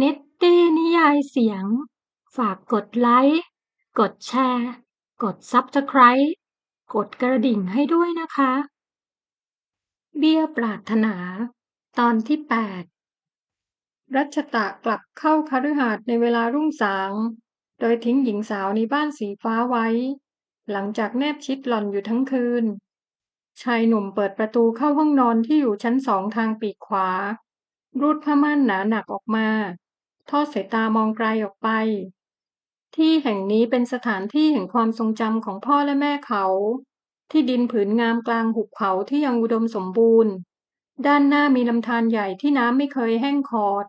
เน็ตตี้นิยายเสียง ฝากกดไลค์ กดแชร์ กด Subscribe กดกระดิ่งให้ด้วยนะคะ เบี้ยปรารถนา ตอนที่ 8 รัชตะกลับเข้าคฤหาสน์ในเวลารุ่งสาง โดยทิ้งหญิงสาวในบ้านสีฟ้าไว้ หลังจากแนบชิดหล่อนอยู่ทั้งคืน ชายหนุ่มเปิดประตูเข้าห้องนอนที่อยู่ชั้นสองทางปีกขวา รูดผ้าม่านหนาหนักออกมา ทอดสายตามองไกลออกไป ที่แห่งนี้เป็นสถานที่แห่งความทรงจำของพ่อและแม่เขา ที่ดินผืนงามกลางหุบเขาที่ยังอุดมสมบูรณ์ ด้านหน้ามีลำธารใหญ่ที่น้ำไม่เคยแห้งขอด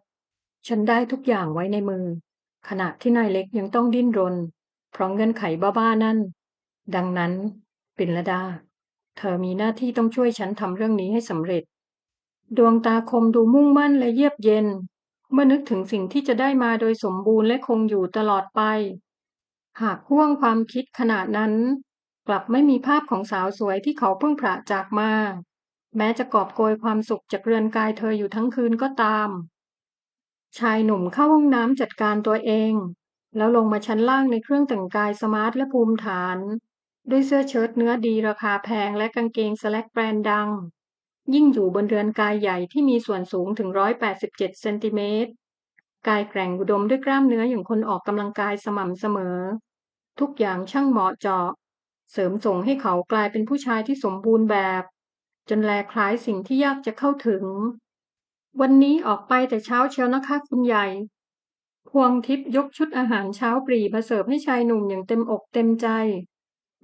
ฉันได้ทุกอย่างไว้ในมือ ขณะที่นายเล็กยังต้องดิ้นรน เพราะเงื่อนไขบ้าๆนั่น ดังนั้นปินลดา เธอมีหน้าที่ต้องช่วยฉันทำเรื่องนี้ให้สำเร็จ ดวงตาคมดูมุ่งมั่นและเยือกเย็น เมื่อนึกถึงสิ่งที่จะได้มาโดยสมบูรณ์และคงอยู่ตลอดไป หากห่วงความคิดขนาดนั้น กลับไม่มีภาพของสาวสวยที่เขาเพิ่งพระจากมา แม้จะกอบโกยความสุขจากเรือนกายเธออยู่ทั้งคืนก็ตาม ชายหนุ่มเข้าห้องน้ำจัดการตัวเอง แล้วลงมาชั้นล่างในเครื่องแต่งกายสมาร์ทและภูมิฐาน ด้วยเสื้อเชิ้ตเนื้อดีราคาแพงและกางเกงสแลกแบรนด์ดัง ยิ่งอยู่บนเรือนกายใหญ่ที่มีส่วนสูงถึง 187 เซนติเมตร กายแกร่งอุดมด้วยกล้ามเนื้ออย่างคนออกกำลังกายสม่ำเสมอ ทุกอย่างช่างเหมาะเจาะ เสริมส่งให้เขากลายเป็นผู้ชายที่สมบูรณ์แบบ จนแลคล้ายสิ่งที่ยากจะเข้าถึง วันนี้ออกไปแต่เช้าเชียวนะคะคุณใหญ่ พวงทิพย์ยกชุดอาหารเช้าปรีมาเสิร์ฟให้ชายหนุ่มอย่างเต็มอกเต็มใจ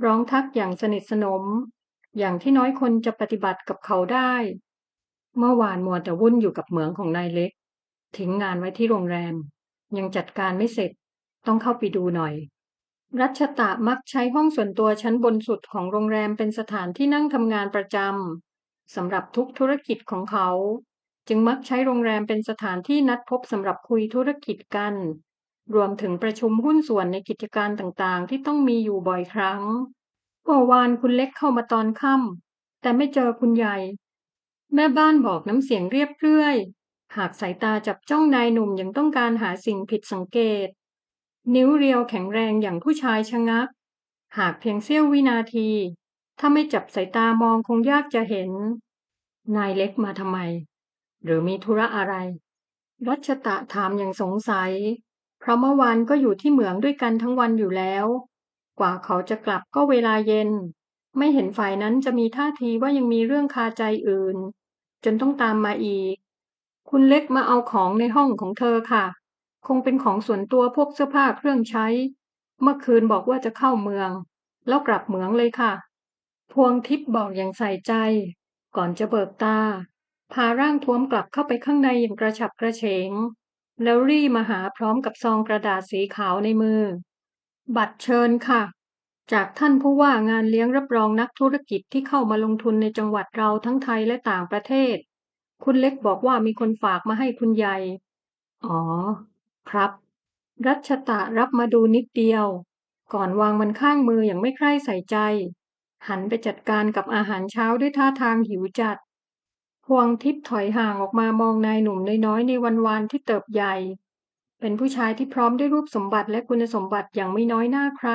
ร้องทักอย่างสนิทสนม อย่างที่น้อยคนจะปฏิบัติกับเขาได้ เมื่อวานมัวแต่วุ่นอยู่กับเหมืองของนายเล็ก ทิ้งงานไว้ที่โรงแรม ยังจัดการไม่เสร็จ ต้องเข้าไปดูหน่อย รัชตะมักใช้ห้องส่วนตัวชั้นบนสุดของโรงแรมเป็นสถานที่นั่งทำงานประจำสำหรับทุกธุรกิจของเขา จึงมักใช้โรงแรมเป็นสถานที่นัดพบสำหรับคุยธุรกิจกัน รวมถึงประชุมหุ้นส่วนในกิจการต่างๆ ที่ต้องมีอยู่บ่อยครั้ง เมื่อวานคุณเล็กเข้ามาตอนค่ำแต่ไม่เจอคุณใหญ่ แม่บ้านบอกน้ำเสียงเรียบเรื่อย หากสายตาจับจ้องนายหนุ่มยังต้องการหาสิ่งผิดสังเกต นิ้วเรียวแข็งแรงอย่างผู้ชายชะงัก หากเพียงเสี้ยววินาที ถ้าไม่จับสายตามองคงยากจะเห็น นายเล็กมาทำไม หรือมีธุระอะไรรัชตะถามอย่างสงสัย เพราะเมื่อวานก็อยู่ที่เหมืองด้วยกันทั้งวันอยู่แล้ว กว่าเขาจะกลับก็เวลาเย็น ไม่เห็นฝ่ายนั้นจะมีท่าทีว่ายังมีเรื่องคาใจอื่น จนต้องตามมาอีก คุณเล็กมาเอาของในห้องของเธอค่ะ คงเป็นของส่วนตัวพวกเสื้อผ้าเครื่องใช้ เมื่อคืนบอกว่าจะเข้าเมือง แล้วกลับเหมืองเลยค่ะ พวงทิพย์บอกอย่างใส่ใจ ก่อนจะเบิกตา พาร่างท้วมกลับเข้าไปข้างในอย่างกระฉับกระเฉงแล้วรีมาหาพร้อมกับซองกระดาษสีขาวในมือ บัตรเชิญค่ะ จากท่านผู้ว่างานเลี้ยงรับรองนักธุรกิจที่เข้ามาลงทุนในจังหวัดเราทั้งไทยและต่างประเทศ คุณเล็กบอกว่ามีคนฝากมาให้คุณใหญ่ อ๋อ ครับ รัชตะรับมาดูนิดเดียว ก่อนวางมันข้างมืออย่างไม่ใคร่ใส่ใจ หันไปจัดการกับอาหารเช้าด้วยท่าทางหิวจัดพวงทิพย์ถอยห่างออกมามองนายหนุ่มน้อยๆในวันวานที่เติบใหญ่ เป็นผู้ชายที่พร้อมด้วยรูปสมบัติและคุณสมบัติอย่างไม่น้อยหน้าใคร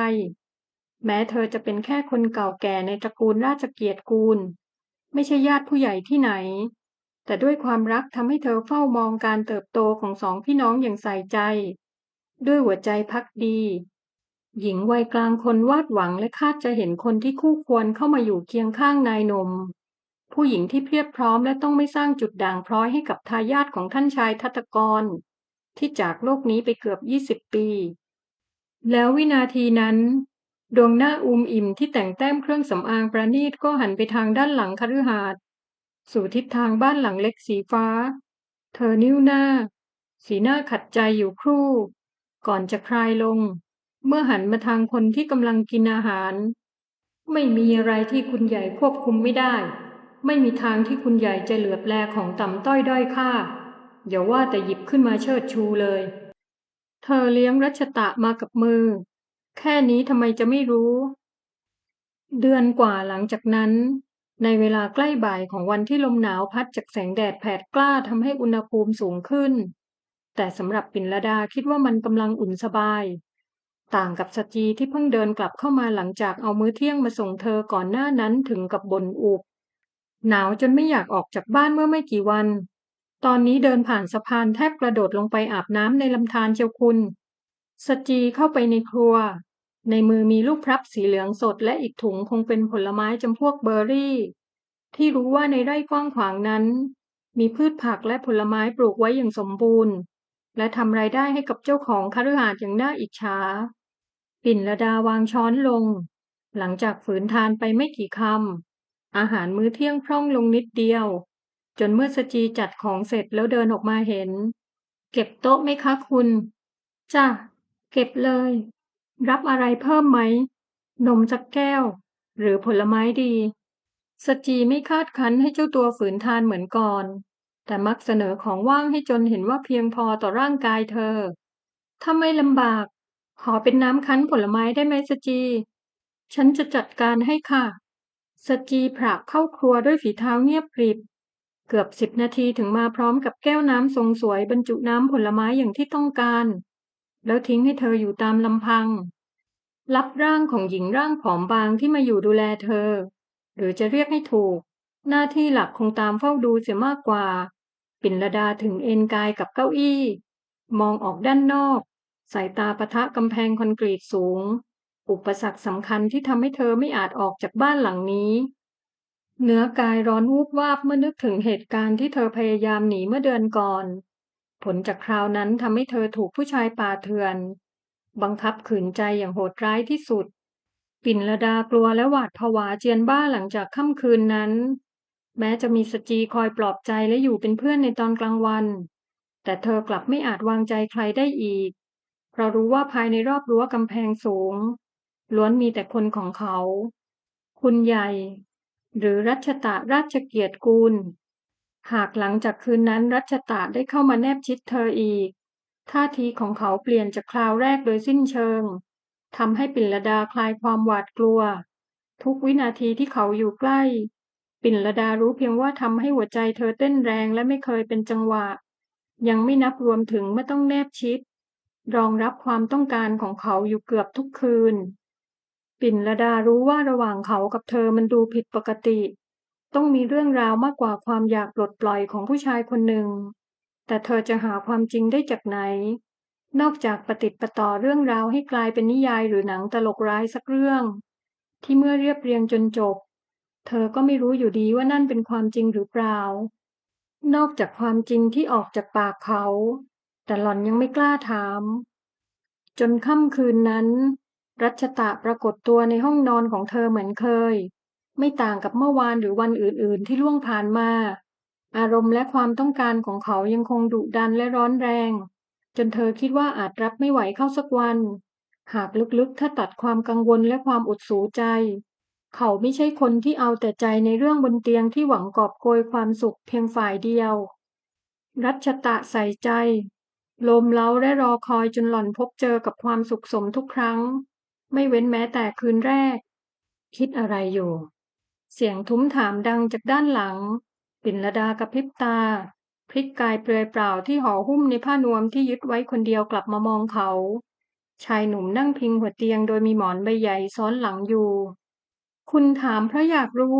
แม้เธอจะเป็นแค่คนเก่าแก่ในตระกูลราชเกียรติกูล ไม่ใช่ญาติผู้ใหญ่ที่ไหน แต่ด้วยความรักทำให้เธอเฝ้ามองการเติบโตของสองพี่น้องอย่างใส่ใจ ด้วยหัวใจพักดี หญิงวัยกลางคนวาดหวังและคาดจะเห็นคนที่คู่ควรเข้ามาอยู่เคียงข้างนายหนมผู้หญิงที่เพียบพร้อมและต้องไม่สร้างจุดด่างพร้อยให้กับทายาทของท่านชายทัตกร ที่จากโลกนี้ไปเกือบยี่สิบปี แล้ววินาทีนั้น ดวงหน้าอุมอิ่มที่แต่งแต้มเครื่องสำอางประณีตก็หันไปทางด้านหลังคฤหาสน์สู่ทิศทางบ้านหลังเล็กสีฟ้า เธอนิ้วหน้า สีหน้าขัดใจอยู่ครู่ ก่อนจะคลายลง เมื่อหันมาทางคนที่กำลังกินอาหาร ไม่มีอะไรที่คุณใหญ่ควบคุมไม่ได้ ไม่มีทางที่คุณใหญ่จะเหลือบแลของต่ำต้อยด้อยค่า อย่าว่าแต่หยิบขึ้นมาเชิดชูเลย เธอเลี้ยงรัชตะมากับมือ แค่นี้ทำไมจะไม่รู้ เดือนกว่าหลังจากนั้น ในเวลาใกล้บ่ายของวันที่ลมหนาวพัดจากแสงแดดแผดกล้าทำให้อุณหภูมิสูงขึ้น แต่สำหรับปิ่นละดาคิดว่ามันกำลังอุ่นสบาย ต่างกับสจีที่เพิ่งเดินกลับเข้ามาหลังจากเอามื้อเที่ยงมาส่งเธอก่อนหน้านั้นถึงกับบ่นอุบหนาวจนไม่อยากออกจากบ้านเมื่อไม่กี่วัน ตอนนี้เดินผ่านสะพานแทบกระโดดลงไปอาบน้ำในลำธารเชียวคุณ สจีเข้าไปในครัว ในมือมีลูกพลับสีเหลืองสดและอีกถุงคงเป็นผลไม้จำพวกเบอร์รี่ ที่รู้ว่าในไร่กว้างขวางนั้น มีพืชผักและผลไม้ปลูกไว้อย่างสมบูรณ์ และทำรายได้ให้กับเจ้าของคฤหาสน์อย่างน่าอิจฉา ปิ่นละดาวางช้อนลง หลังจากฝืนทานไปไม่กี่คำอาหารมื้อเที่ยงพร่องลงนิดเดียว จนเมื่อสจีจัดของเสร็จแล้วเดินออกมาเห็น เก็บโต๊ะไหมคะคุณ จ้ะ เก็บเลย รับอะไรเพิ่มไหม นมสักแก้ว หรือผลไม้ดี สจีไม่คาดคั้นให้เจ้าตัวฝืนทานเหมือนก่อน แต่มักเสนอของว่างให้จนเห็นว่าเพียงพอต่อร่างกายเธอ ถ้าไม่ลำบาก ขอเป็นน้ำคั้นผลไม้ได้ไหมสจี ฉันจะจัดการให้ค่ะสจีผลักเข้าครัวด้วยฝีเท้าเงียบกริบ เกือบสิบนาทีถึงมาพร้อมกับแก้วน้ำทรงสวยบรรจุน้ำผลไม้อย่างที่ต้องการ แล้วทิ้งให้เธออยู่ตามลำพัง รับร่างของหญิงร่างผอมบางที่มาอยู่ดูแลเธอ หรือจะเรียกให้ถูก หน้าที่หลักคงตามเฝ้าดูเสียมากกว่า ปิ่นระดาถึงเอนกายกับเก้าอี้ มองออกด้านนอก สายตาปะทะกำแพงคอนกรีตสูง อุปสรรคสำคัญที่ทำให้เธอไม่อาจออกจากบ้านหลังนี้ เนื้อกายร้อนวูบวาบเมื่อนึกถึงเหตุการณ์ที่เธอพยายามหนีเมื่อเดือนก่อน ผลจากคราวนั้นทำให้เธอถูกผู้ชายป่าเถื่อน บังคับขืนใจอย่างโหดร้ายที่สุด ปิ่นระดากลัวและหวาดผวาเจียนบ้าหลังจากค่ำคืนนั้น แม้จะมีสจีคอยปลอบใจและอยู่เป็นเพื่อนในตอนกลางวัน แต่เธอกลับไม่อาจวางใจใครได้อีก เพราะรู้ว่าภายในรอบรั้วกำแพงสูง ล้วนมีแต่คนของเขา คุณใหญ่ หรือรัชตะราชเกียรติกูลหากหลังจากคืนนั้นรัชตะได้เข้ามาแนบชิดเธออีก ท่าทีของเขาเปลี่ยนจากคราวแรกโดยสิ้นเชิงทำให้ปิ่นระดาคลายความหวาดกลัว ทุกวินาทีที่เขาอยู่ใกล้ ปิ่นระดารู้เพียงว่าทำให้หัวใจเธอเต้นแรงและไม่เคยเป็นจังหวะ ยังไม่นับรวมถึงเมื่อต้องแนบชิด รองรับความต้องการของเขาอยู่เกือบทุกคืน ปิ่นระดารู้ว่าระหว่างเขากับเธอมันดูผิดปกติ ต้องมีเรื่องราวมากกว่าความอยากปลดปล่อยของผู้ชายคนหนึ่ง แต่เธอจะหาความจริงได้จากไหน นอกจากประติประต่อเรื่องราวให้กลายเป็นนิยายหรือหนังตลกร้ายสักเรื่อง ที่เมื่อเรียบเรียงจนจบ เธอก็ไม่รู้อยู่ดีว่านั่นเป็นความจริงหรือเปล่า นอกจากความจริงที่ออกจากปากเขา แต่หล่อนยังไม่กล้าถาม จนค่ำคืนนั้น รัชตะปรากฏตัวในห้องนอนของเธอเหมือนเคย ไม่ต่างกับเมื่อวานหรือวันอื่นๆ ที่ล่วงผ่านมา อารมณ์และความต้องการของเขายังคงดุดันและร้อนแรง จนเธอคิดว่าอาจรับไม่ไหวเข้าสักวัน หากลึกๆ ถ้าตัดความกังวลและความอดสูใจ เขาไม่ใช่คนที่เอาแต่ใจในเรื่องบนเตียงที่หวังกอบโกยความสุขเพียงฝ่ายเดียว รัชตะใส่ใจลมเล้าและรอคอยจนหล่อนพบเจอกับความสุขสมทุกครั้ง ไม่เว้นแม้แต่คืนแรก คิดอะไรอยู่ เสียงทุ้มถามดังจากด้านหลัง ปิ่นระดากระพริบตา พลิกกายเปลือยเปล่าที่ห่อหุ้มในผ้านวมที่ยึดไว้คนเดียวกลับมามองเขา ชายหนุ่มนั่งพิงหัวเตียงโดยมีหมอนใบใหญ่ซ้อนหลังอยู่ คุณถามเพราะอยากรู้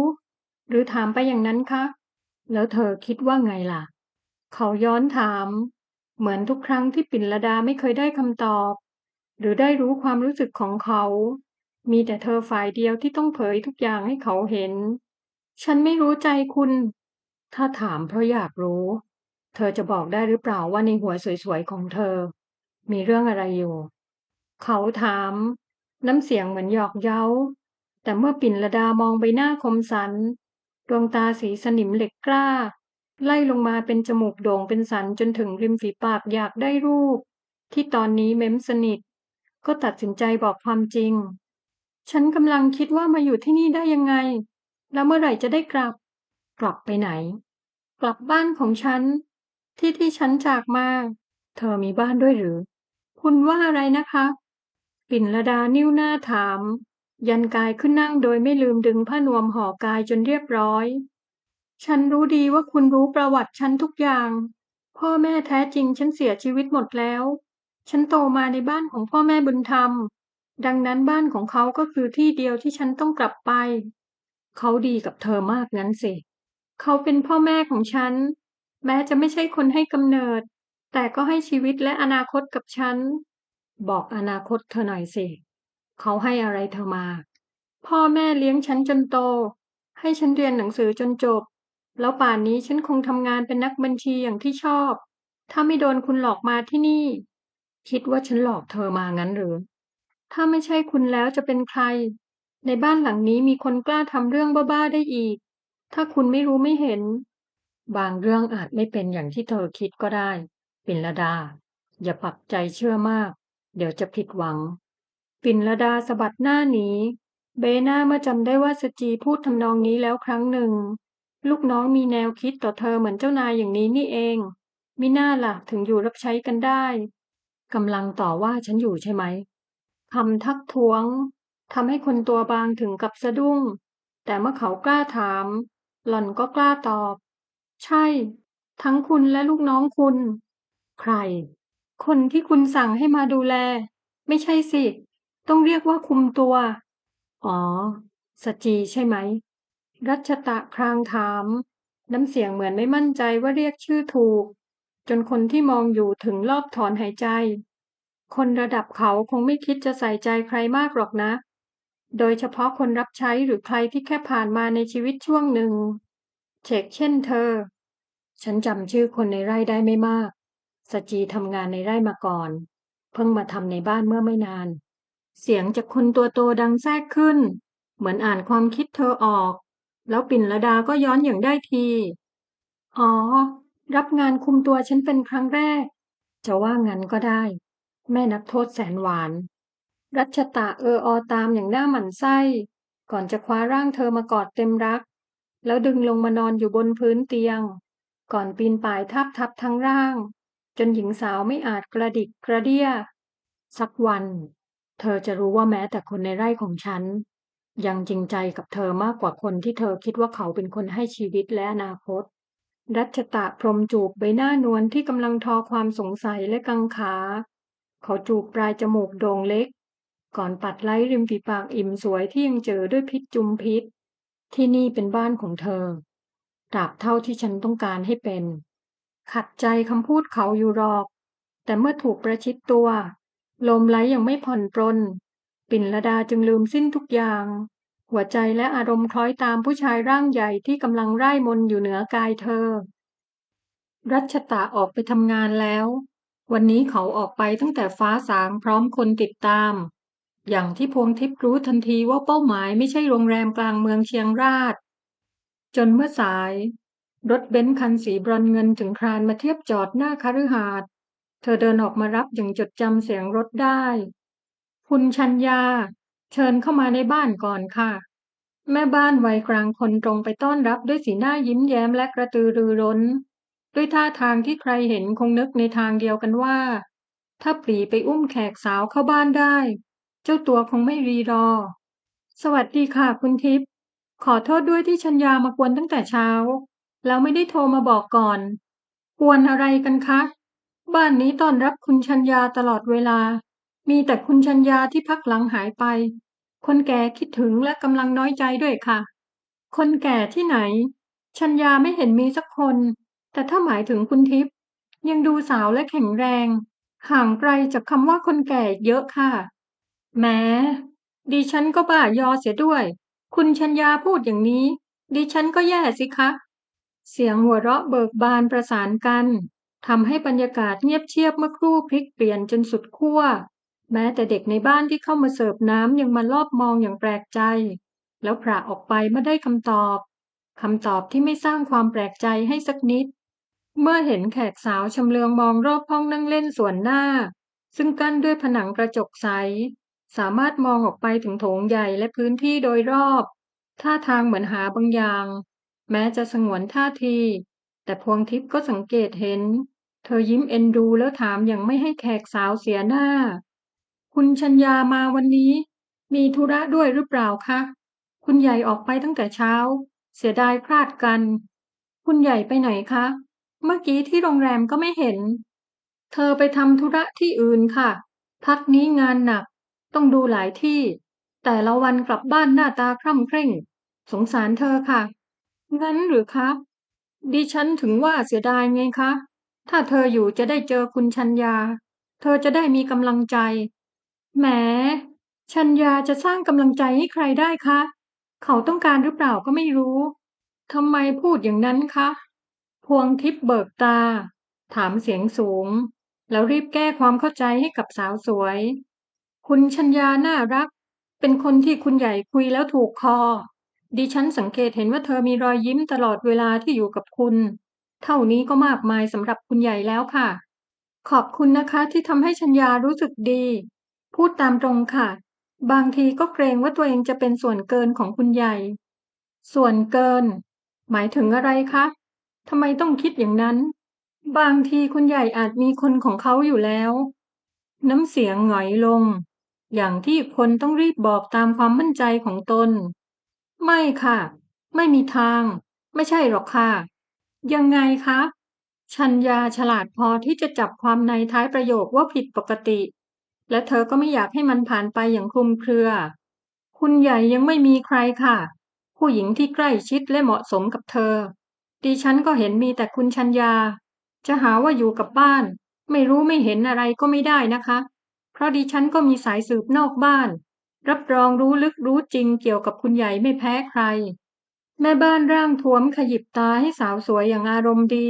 หรือถามไปอย่างนั้นคะ แล้วเธอคิดว่าไงล่ะ เขาย้อนถาม เหมือนทุกครั้งที่ปิ่นระดาไม่เคยได้คำตอบ หรือได้รู้ความรู้สึกของเขา มีแต่เธอฝ่ายเดียวที่ต้องเผยทุกอย่างให้เขาเห็น ฉันไม่รู้ใจคุณ ถ้าถามเพราะอยากรู้ เธอจะบอกได้หรือเปล่าว่าในหัวสวยๆของเธอ มีเรื่องอะไรอยู่ เขาถาม น้ำเสียงเหมือนหยอกเย้า แต่เมื่อปิ่นระดามองใบหน้าคมสัน ดวงตาสีสนิมเหล็กกล้า ไล่ลงมาเป็นจมูกโด่งเป็นสันจนถึงริมฝีปากอยากได้รูป ที่ตอนนี้เม้มสนิท ก็ตัดสินใจบอกความจริง ฉันกำลังคิดว่ามาอยู่ที่นี่ได้ยังไง แล้วเมื่อไหร่จะได้กลับ กลับไปไหน กลับบ้านของฉัน ที่ที่ฉันจากมา เธอมีบ้านด้วยหรือ คุณว่าอะไรนะคะ ปิ่นระดานิ้วหน้าถาม ยันกายขึ้นนั่งโดยไม่ลืมดึงผ้านวมห่อกายจนเรียบร้อย ฉันรู้ดีว่าคุณรู้ประวัติฉันทุกอย่างพพ่อแม่แท้จริงฉันเสียชีวิตหมดแล้ว ฉันโตมาในบ้านของพ่อแม่บุญธรรม ดังนั้นบ้านของเขาก็คือที่เดียวที่ฉันต้องกลับไป เขาดีกับเธอมากงั้นสิ เขาเป็นพ่อแม่ของฉัน แม้จะไม่ใช่คนให้กำเนิด แต่ก็ให้ชีวิตและอนาคตกับฉัน บอกอนาคตเธอหน่อยสิ เขาให้อะไรเธอมา พ่อแม่เลี้ยงฉันจนโต ให้ฉันเรียนหนังสือจนจบ แล้วป่านนี้ฉันคงทำงานเป็นนักบัญชีอย่างที่ชอบ ถ้าไม่โดนคุณหลอกมาที่นี่ คิดว่าฉันหลอกเธอมางั้นหรือ ถ้าไม่ใช่คุณแล้วจะเป็นใคร ในบ้านหลังนี้มีคนกล้าทำเรื่องบ้าๆได้อีก ถ้าคุณไม่รู้ไม่เห็น บางเรื่องอาจไม่เป็นอย่างที่เธอคิดก็ได้ ปินลดา อย่าปักใจเชื่อมาก เดี๋ยวจะผิดหวัง ปินลดาสะบัดหน้าหนีเบน่าเมื่อจำได้ว่าสจีพูดทำนองนี้แล้วครั้งหนึ่ง ลูกน้องมีแนวคิดต่อเธอเหมือนเจ้านายอย่างนี้นี่เองมิน่าล่ะถึงอยู่รับใช้กันได้ กำลังต่อว่าฉันอยู่ใช่ไหมคำทักท้วงทำให้คนตัวบางถึงกับสะดุ้ง แต่เมื่อเขากล้าถาม หล่อนก็กล้าตอบ ใช่ ทั้งคุณและลูกน้องคุณ ใคร คนที่คุณสั่งให้มาดูแล ไม่ใช่สิ ต้องเรียกว่าคุมตัว อ๋อ สจีใช่ไหม รัชตะครางถาม น้ำเสียงเหมือนไม่มั่นใจว่าเรียกชื่อถูก จนคนที่มองอยู่ถึงรอบถอนหายใจ คนระดับเขาคงไม่คิดจะใส่ใจใครมากหรอกนะ โดยเฉพาะคนรับใช้หรือใครที่แค่ผ่านมาในชีวิตช่วงหนึ่ง เช็คเช่นเธอ ฉันจำชื่อคนในไร่ได้ไม่มาก สจีทำงานในไร่มาก่อน เพิ่งมาทำในบ้านเมื่อไม่นาน เสียงจากคนตัวโตดังแทรกขึ้น เหมือนอ่านความคิดเธอออก แล้วปิ่นละดาก็ย้อนอย่างได้ที อ๋อ รับงานคุมตัวฉันเป็นครั้งแรก จะว่างั้นก็ได้ แม่นักโทษแสนหวาน รัชตะเอออตามอย่างหน้าหมันไส้ ก่อนจะคว้าร่างเธอมากอดเต็มรัก แล้วดึงลงมานอนอยู่บนพื้นเตียง ก่อนปีนป่ายทับทับทั้งร่าง จนหญิงสาวไม่อาจกระดิกกระเดียสักวัน เธอจะรู้ว่าแม้แต่คนในไร่ของฉัน ยังจริงใจกับเธอมากกว่าคนที่เธอคิดว่าเขาเป็นคนให้ชีวิตและอนาคต รัชตะพรมจูบใบหน้านวลที่กำลังทอความสงสัยและกังขา เขาจูบปลายจมูกโด่งเล็ก ก่อนปัดไล้ริมฝีปากอิ่มสวยที่ยังเจอด้วยพิษจุมพิษ ที่นี่เป็นบ้านของเธอตราบเท่าที่ฉันต้องการให้เป็น ขัดใจคำพูดเขาอยู่หรอก แต่เมื่อถูกประชิดตัว ลมไหลยังไม่ผ่อนปรน ปิ่นละดาจึงลืมสิ้นทุกอย่าง หัวใจและอารมณ์คล้อยตามผู้ชายร่างใหญ่ที่กำลังไร้มน์อยู่เหนือกายเธอ รัชตะออกไปทำงานแล้ว วันนี้เขาออกไปตั้งแต่ฟ้าสางพร้อมคนติดตาม อย่างที่พวงทิพย์รู้ทันทีว่าเป้าหมายไม่ใช่โรงแรมกลางเมืองเชียงราช จนเมื่อสาย รถเบนซ์คันสีบรอนเงินถึงครานมาเทียบจอดหน้าคฤหาสน์เธอเดินออกมารับอย่างจดจำเสียงรถได้ คุณชัญญา เชิญเข้ามาในบ้านก่อนค่ะ แม่บ้านวัยกลางคนตรงไปต้อนรับด้วยสีหน้ายิ้มแย้มและกระตือรือร้น ด้วยท่าทางที่ใครเห็นคงนึกในทางเดียวกันว่า ถ้าปรีไปอุ้มแขกสาวเข้าบ้านได้ เจ้าตัวคงไม่รีรอ สวัสดีค่ะคุณทิพย์ขอโทษด้วยที่ชัญญามากวนตั้งแต่เช้า แล้วไม่ได้โทรมาบอกก่อน กวนอะไรกันคะ บ้านนี้ต้อนรับคุณชัญญาตลอดเวลา มีแต่คุณชัญญาที่พักหลังหายไป คนแก่คิดถึงและกำลังน้อยใจด้วยค่ะ คนแก่ที่ไหน ชัญญาไม่เห็นมีสักคน แต่ถ้าหมายถึงคุณทิพย์ยังดูสาวและแข็งแรง ห่างไกลจากคำว่าคนแก่เยอะค่ะ แม้ดิฉันก็บ้ายอเสียด้วย คุณชัญญาพูดอย่างนี้ ดิฉันก็แย่สิคะ เสียงหัวเราะเบิกบานประสานกันทำให้บรรยากาศเงียบเชียบเมื่อครู่พลิกเปลี่ยนจนสุดขั้ว แม้แต่เด็กในบ้านที่เข้ามาเสิร์ฟน้ำยังมาลอบมองอย่างแปลกใจ แล้วพระออกไปเมื่อได้คำตอบคำตอบที่ไม่สร้างความแปลกใจให้สักนิด เมื่อเห็นแขกสาวชำเลืองมองรอบห้องนั่งเล่นส่วนหน้า ซึ่งกั้นด้วยผนังกระจกใส สามารถมองออกไปถึงโถงใหญ่และพื้นที่โดยรอบ ท่าทางเหมือนหาบางอย่าง แม้จะสงวนท่าที แต่พวงทิพย์ก็สังเกตเห็น เธอยิ้มเอ็นดูแล้วถามอย่างไม่ให้แขกสาวเสียหน้า คุณชัญญามาวันนี้ มีธุระด้วยหรือเปล่าคะ คุณใหญ่ออกไปตั้งแต่เช้า เสียดายพลาดกัน คุณใหญ่ไปไหนคะ เมื่อกี้ที่โรงแรมก็ไม่เห็น เธอไปทำธุระที่อื่นค่ะ พักนี้งานหนัก ต้องดูหลายที่ แต่ละวันกลับบ้านหน้าตาคร่ำเคร่ง สงสารเธอค่ะ งั้นหรือคะดิฉันถึงว่าเสียดายไงคะ ถ้าเธออยู่จะได้เจอคุณชัญญา เธอจะได้มีกำลังใจ แหม ชัญญาจะสร้างกำลังใจให้ใครได้คะ เขาต้องการหรือเปล่าก็ไม่รู้ ทำไมพูดอย่างนั้นคะ พวงทิพย์เบิกตา ถามเสียงสูง แล้วรีบแก้ความเข้าใจให้กับสาวสวย คุณชัญญาน่ารัก เป็นคนที่คุณใหญ่คุยแล้วถูกคอ ดิฉันสังเกตเห็นว่าเธอมีรอยยิ้มตลอดเวลาที่อยู่กับคุณ เท่านี้ก็มากมายสำหรับคุณใหญ่แล้วค่ะ ขอบคุณนะคะที่ทำให้ชัญญารู้สึกดี พูดตามตรงค่ะ บางทีก็เกรงว่าตัวเองจะเป็นส่วนเกินของคุณใหญ่ ส่วนเกิน หมายถึงอะไรคะทำไมต้องคิดอย่างนั้น บางทีคุณใหญ่อาจมีคนของเขาอยู่แล้ว น้ำเสียงหงอยลง อย่างที่คนต้องรีบบอกตามความมั่นใจของตน ไม่ค่ะ ไม่มีทาง ไม่ใช่หรอกค่ะ ยังไงคะ ชัญญาฉลาดพอที่จะจับความในท้ายประโยคว่าผิดปกติ และเธอก็ไม่อยากให้มันผ่านไปอย่างคลุมเครือ คุณใหญ่ยังไม่มีใครค่ะ ผู้หญิงที่ใกล้ชิดและเหมาะสมกับเธอ ดิฉันก็เห็นมีแต่คุณชัญญา จะหาว่าอยู่กับบ้าน ไม่รู้ไม่เห็นอะไรก็ไม่ได้นะคะ เพราะดิฉันก็มีสายสืบนอกบ้าน รับรองรู้ลึกรู้จริงเกี่ยวกับคุณใหญ่ไม่แพ้ใคร แม่บ้านร่างท้วมขยิบตาให้สาวสวยอย่างอารมณ์ดี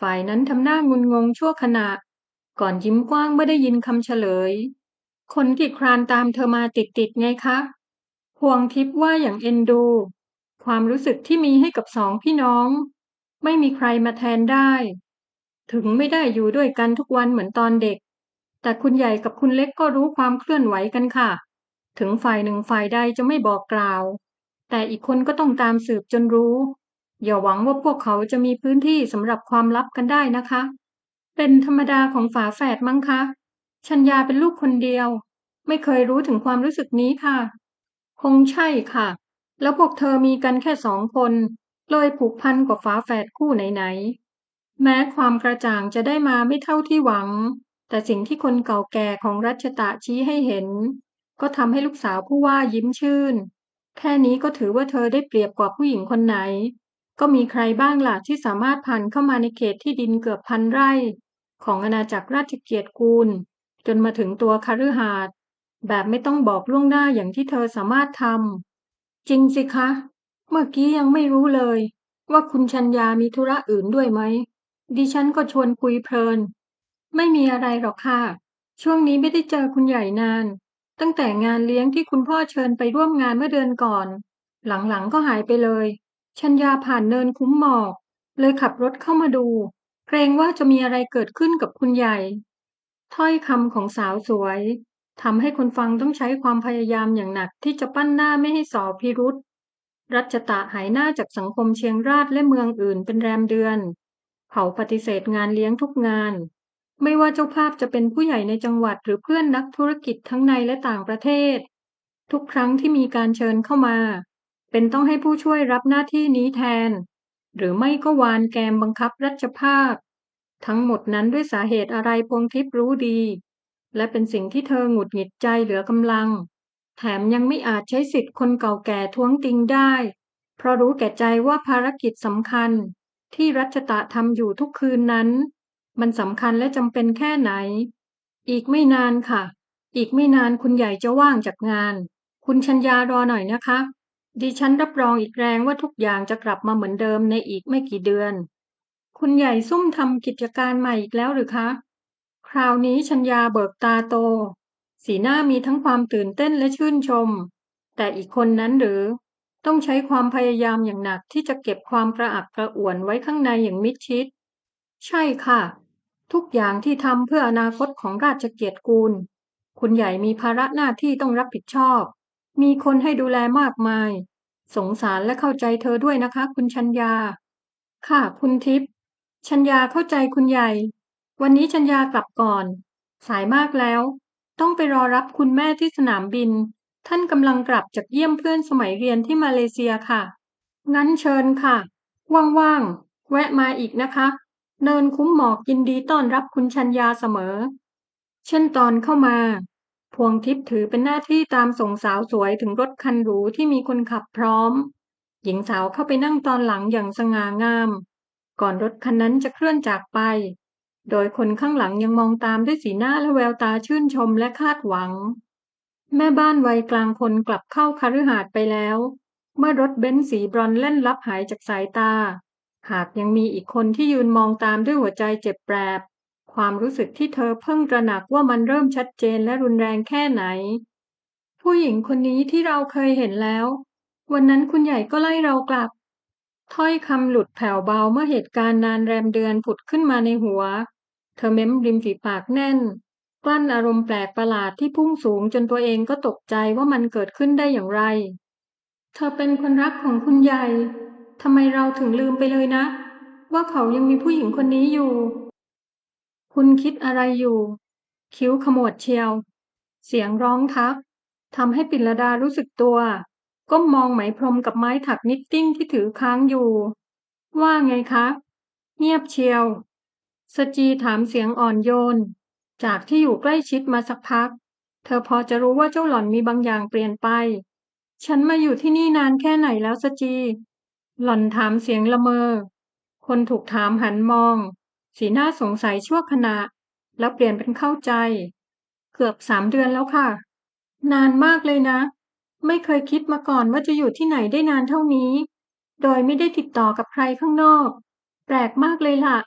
ฝ่ายนั้นทำหน้างุนงงชั่วขณะ ก่อนยิ้มกว้างเมื่อได้ยินคำเฉลย คนที่ครานตามเธอมาติดๆไงคะพวงทิพย์ว่าอย่างเอ็นดู ความรู้สึกที่มีให้กับสองพี่น้อง ไม่มีใครมาแทนได้ ถึงไม่ได้อยู่ด้วยกันทุกวันเหมือนตอนเด็ก แต่คุณใหญ่กับคุณเล็กก็รู้ความเคลื่อนไหวกันค่ะ ถึงฝ่ายหนึ่งฝ่ายใดจะไม่บอกกล่าว แต่อีกคนก็ต้องตามสืบจนรู้ อย่าหวังว่าพวกเขาจะมีพื้นที่สำหรับความลับกันได้นะคะ เป็นธรรมดาของฝาแฝดมั้งคะ ชัญญาเป็นลูกคนเดียว ไม่เคยรู้ถึงความรู้สึกนี้ค่ะ คงใช่ค่ะ แล้วพวกเธอมีกันแค่สองคน เลยผูกพันกว่าฝาแฝดคู่ไหนๆ แม้ความกระจ่างจะได้มาไม่เท่าที่หวัง แต่สิ่งที่คนเก่าแก่ของรัชตะชี้ให้เห็น ก็ทำให้ลูกสาวผู้ว่ายิ้มชื่น แค่นี้ก็ถือว่าเธอได้เปรียบกว่าผู้หญิงคนไหนก็มีใครบ้างล่ะที่สามารถผ่านเข้ามาในเขตที่ดินเกือบพันไร่ ของอาณาจักรราชเกียรติกูล จนมาถึงตัวคฤหาสน์แบบไม่ต้องบอกล่วงหน้าอย่างที่เธอสามารถทำจริงสิคะ เมื่อกี้ยังไม่รู้เลย ว่าคุณชัญญามีธุระอื่นด้วยไหม ดิฉันก็ชวนคุยเพลิน ไม่มีอะไรหรอกค่ะ ช่วงนี้ไม่ได้เจอคุณใหญ่นาน ตั้งแต่งานเลี้ยงที่คุณพ่อเชิญไปร่วมงานเมื่อเดือนก่อน หลังๆก็หายไปเลย ชัญญาผ่านเนินคุ้มหมอก เลยขับรถเข้ามาดู เกรงว่าจะมีอะไรเกิดขึ้นกับคุณใหญ่ ถ้อยคำของสาวสวยทำให้คนฟังต้องใช้ความพยายามอย่างหนักที่จะปั้นหน้าไม่ให้สอพิรุษรัชตะหายหน้าจากสังคมเชียงราชและเมืองอื่นเป็นแรมเดือน เขาปฏิเสธงานเลี้ยงทุกงาน ไม่ว่าเจ้าภาพจะเป็นผู้ใหญ่ในจังหวัดหรือเพื่อนนักธุรกิจทั้งในและต่างประเทศ ทุกครั้งที่มีการเชิญเข้ามา เป็นต้องให้ผู้ช่วยรับหน้าที่นี้แทน หรือไม่ก็วานแกมบังคับรัชภาคทั้งหมดนั้นด้วยสาเหตุอะไรพวงทิพย์รู้ดี และเป็นสิ่งที่เธอหงุดหงิดใจเหลือกำลัง แถมยังไม่อาจใช้สิทธิ์คนเก่าแก่ท้วงติงได้ เพราะรู้แก่ใจว่าภารกิจสำคัญ ที่รัชตะทำอยู่ทุกคืนนั้น มันสำคัญและจำเป็นแค่ไหน อีกไม่นานค่ะ อีกไม่นานคุณใหญ่จะว่างจากงาน คุณชัญญารอหน่อยนะคะ ดิฉันรับรองอีกแรงว่าทุกอย่างจะกลับมาเหมือนเดิมในอีกไม่กี่เดือน คุณใหญ่ซุ่มทำกิจการใหม่อีกแล้วหรือคะ คราวนี้ชัญญาเบิกตาโต สีหน้ามีทั้งความตื่นเต้นและชื่นชม แต่อีกคนนั้นหรือต้องใช้ความพยายามอย่างหนักที่จะเก็บความกระอักกระอ่วนไว้ข้างในอย่างมิดชิด ใช่ค่ะ ทุกอย่างที่ทำเพื่ออนาคตของราชเกียรติกูล คุณใหญ่มีภาระหน้าที่ต้องรับผิดชอบ มีคนให้ดูแลมากมาย สงสารและเข้าใจเธอด้วยนะคะ คุณชัญญา ค่ะคุณทิพย์ชัญญาเข้าใจคุณใหญ่ วันนี้ชัญญากลับก่อน สายมากแล้ว ต้องไปรอรับคุณแม่ที่สนามบิน ท่านกำลังกลับจากเยี่ยมเพื่อนสมัยเรียนที่มาเลเซียค่ะ งั้นเชิญค่ะ ว่างๆ แวะมาอีกนะคะ เนินคุ้มหมอกยินดีต้อนรับคุณชัญญาเสมอ เช่นตอนเข้ามา พวงทิพย์ถือเป็นหน้าที่ตามส่งสาวสวยถึงรถคันหรูที่มีคนขับพร้อม หญิงสาวเข้าไปนั่งตอนหลังอย่างสง่างาม ก่อนรถคันนั้นจะเคลื่อนจากไป โดยคนข้างหลังยังมองตามด้วยสีหน้าและแววตาชื่นชมและคาดหวัง แม่บ้านวัยกลางคนกลับเข้าคฤหาสน์ไปแล้ว เมื่อรถเบนซ์สีบรอนเล่นลับหายจากสายตา หากยังมีอีกคนที่ยืนมองตามด้วยหัวใจเจ็บแปรบ ความรู้สึกที่เธอเพิ่งตระหนักว่ามันเริ่มชัดเจนและรุนแรงแค่ไหน ผู้หญิงคนนี้ที่เราเคยเห็นแล้ว วันนั้นคุณใหญ่ก็ไล่เรากลับ ถ้อยคำหลุดแผ่วเบาเมื่อเหตุการณ์นานแรมเดือนผุดขึ้นมาในหัว เธอเม้มริมฝีปากแน่น กลั้นอารมณ์แปลกประหลาดที่พุ่งสูงจนตัวเองก็ตกใจว่ามันเกิดขึ้นได้อย่างไร เธอเป็นคนรักของคุณใหญ่ทำไมเราถึงลืมไปเลยนะ ว่าเขายังมีผู้หญิงคนนี้อยู่ คุณคิดอะไรอยู่ คิ้วขมวดเชียว เสียงร้องทักทำให้ปิลดารู้สึกตัว ก้มมองไหมพรมกับไม้ถักนิตติ้งที่ถือค้างอยู่ ว่าไงคะ เงียบเชียว สจีถามเสียงอ่อนโยน จากที่อยู่ใกล้ชิดมาสักพัก เธอพอจะรู้ว่าเจ้าหล่อนมีบางอย่างเปลี่ยนไป ฉันมาอยู่ที่นี่นานแค่ไหนแล้วสจี หล่อนถามเสียงละเมอ คนถูกถามหันมอง สีหน้าสงสัยชั่วขณะ แล้วเปลี่ยนเป็นเข้าใจ เกือบสามเดือนแล้วค่ะ นานมากเลยนะ ไม่เคยคิดมาก่อนว่าจะอยู่ที่ไหนได้นานเท่านี้ โดยไม่ได้ติดต่อกับใครข้างนอก แปลกมากเลยล่ะ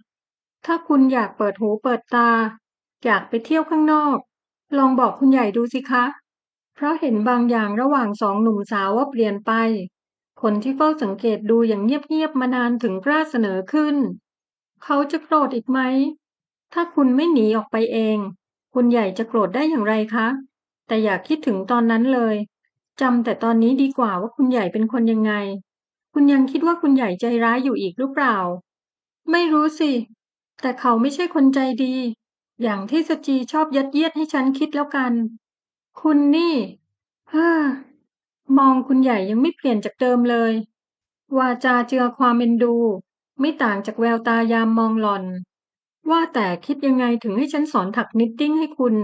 ถ้าคุณอยากเปิดหูเปิดตา อยากไปเที่ยวข้างนอก ลองบอกคุณใหญ่ดูสิคะ เพราะเห็นบางอย่างระหว่างสองหนุ่มสาวว่าเปลี่ยนไป คนที่เฝ้าสังเกตดูอย่างเงียบๆมานานถึงกล้าเสนอขึ้น เขาจะโกรธอีกไหม ถ้าคุณไม่หนีออกไปเอง คุณใหญ่จะโกรธได้อย่างไรคะ แต่อย่าคิดถึงตอนนั้นเลยจำแต่ตอนนี้ดีกว่าว่าคุณใหญ่เป็นคนยังไง คุณยังคิดว่าคุณใหญ่ใจร้ายอยู่อีกหรือเปล่า ไม่รู้สิ แต่เขาไม่ใช่คนใจดี อย่างที่สจีชอบยัดเยียดให้ฉันคิดแล้วกัน คุณนี่ฮ่ามองคุณใหญ่ยังไม่เปลี่ยนจากเดิมเลย วาจาเจือความเอ็นดู ไม่ต่างจากแววตายามมองหล่อน ว่าแต่คิดยังไงถึงให้ฉันสอนถักนิตติ้งให้คุณ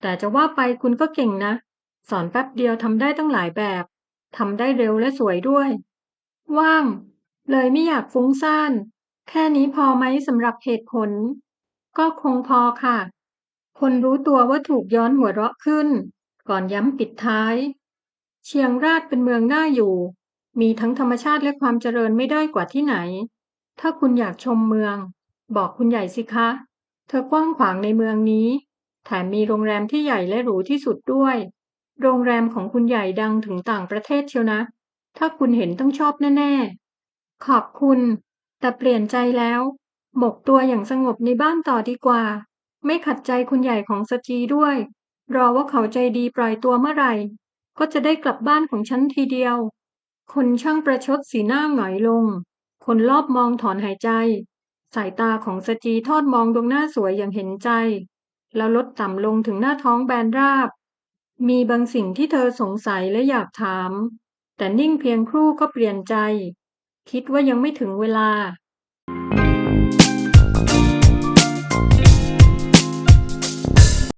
แต่จะว่าไปคุณก็เก่งนะ สอนแป๊บเดียวทำได้ตั้งหลายแบบทำได้เร็วและสวยด้วย ว่าง เลยไม่อยากฟุ้งซ่าน แค่นี้พอไหมสำหรับเหตุผล ก็คงพอค่ะ คนรู้ตัวว่าถูกย้อนหัวเราะขึ้น ก่อนย้ำปิดท้าย เชียงราชเป็นเมืองน่าอยู่ มีทั้งธรรมชาติและความเจริญไม่ได้กว่าที่ไหน ถ้าคุณอยากชมเมือง บอกคุณใหญ่สิคะ เธอกว้างขวางในเมืองนี้ แถมมีโรงแรมที่ใหญ่และหรูที่สุดด้วย โรงแรมของคุณใหญ่ดังถึงต่างประเทศเชียวนะ ถ้าคุณเห็นต้องชอบแน่ๆ ขอบคุณ แต่เปลี่ยนใจแล้ว หมกตัวอย่างสงบในบ้านต่อดีกว่า ไม่ขัดใจคุณใหญ่ของสจีด้วย รอว่าเขาใจดีปล่อยตัวเมื่อไหร่ ก็จะได้กลับบ้านของฉันทีเดียว คนช่างประชดสีหน้าหงอยลง คนรอบมองถอนหายใจ สายตาของสจีทอดมองดวงหน้าสวยอย่างเห็นใจ แล้วลดต่ำลงถึงหน้าท้องแบนราบ มีบางสิ่งที่เธอสงสัยและอยากถาม แต่นิ่งเพียงครู่ก็เปลี่ยนใจ คิดว่ายังไม่ถึงเวลา